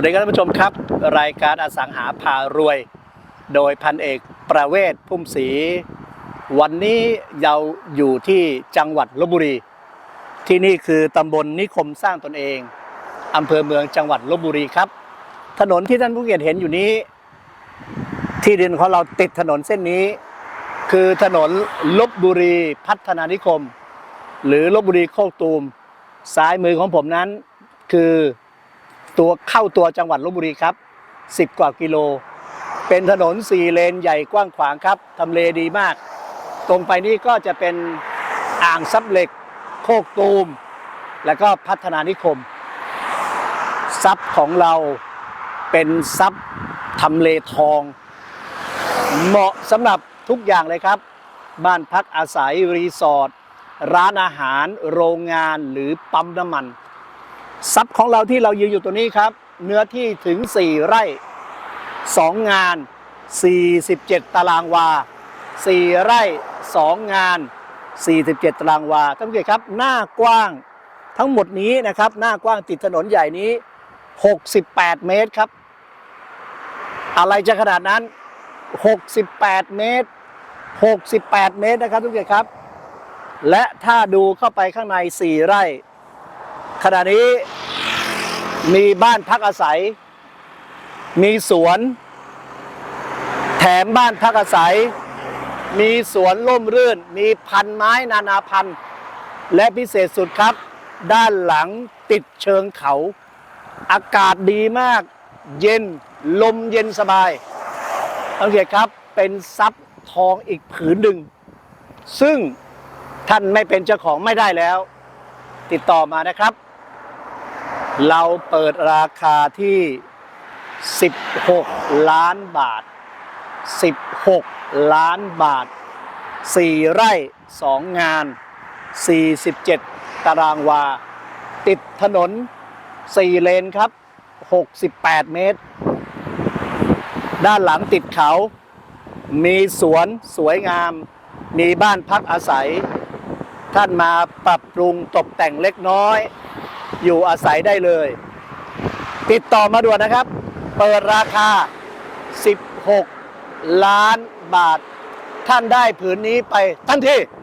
วัสดีครับท่านผู้ชมครับ รายการอสังหาพารวย โดยพันเอกประเวศพุ่มศรีวันนี้เราอยู่ที่จังหวัดลบบุรี ที่นี่คือตำบลนิคมสร้างตนเองอำเภอเมืองจังหวัดลบบุรีครับ ถนนที่ท่านผู้เกียรติเห็นอยู่นี้ ที่ดินของเราติดถนนเส้นนี้ คือถนนลบบุรีพัฒนานิคม หรือลบบุรีโคกตูม ซ้ายมือของผมนั้นคือ ตัวเข้าตัวจังหวัดลบบุรีครับ 10 กว่ากิโล เป็นถนนสี่เลนใหญ่กว้างขวางครับทำเลดีมาก ตรงไปนี่ก็จะเป็นอ่างซับเหล็ก โคกตูม แล้วก็พัฒนานิคมทรัพย์ของเราเป็นทรัพย์ทำเลทอง เหมาะสำหรับทุกอย่างเลยครับ บ้านพักอาศัยรีสอร์ทร้านอาหาร โรงงานหรือปั๊มน้ำมัน ทรัพย์ของเราที่เรายืนอยู่ตัวนี้ครับ เนื้อที่ถึง 4 ไร่ 2 งาน 47 ตารางวา 4 ไร่ 2 งาน 47 ตารางวาท่านผู้ชมครับ หน้ากว้างทั้งหมดนี้นะครับ หน้ากว้างติดถนนใหญ่นี้ 68 เมตรครับ อะไรจะขนาดนั้น 68 เมตร 68 เมตรนะครับทุกท่านครับ และถ้าดูเข้าไปข้างใน 4 ไร่ ขณะนี้มีบ้านพักอาศัย มีสวน แถมบ้านพักอาศัย มีสวนร่มรื่น มีพันไม้นานาพันธุ์ และพิเศษสุดครับ ด้านหลังติดเชิงเขา อากาศดีมาก เย็นลมเย็นสบายสังเกตครับเป็นทรัพย์ทองอีกผืนหนึ่ง ซึ่งท่านไม่เป็นเจ้าของไม่ได้แล้ว ติดต่อมานะครับ เราเปิดราคาที่ 16 ล้านบาท 16 ล้านบาท 4 ไร่ 2 งาน 47 ตารางวา ติดถนน 4 เลนครับ 68 เมตร ด้านหลังติดเขา มีสวนสวยงาม มีบ้านพักอาศัย ท่านมาปรับปรุงตกแต่งเล็กน้อย อยู่อาศัยได้เลย ติดต่อมาด่วนนะครับ เปิดราคา 16 ล้านบาท ท่านได้ผืนนี้ไปทันที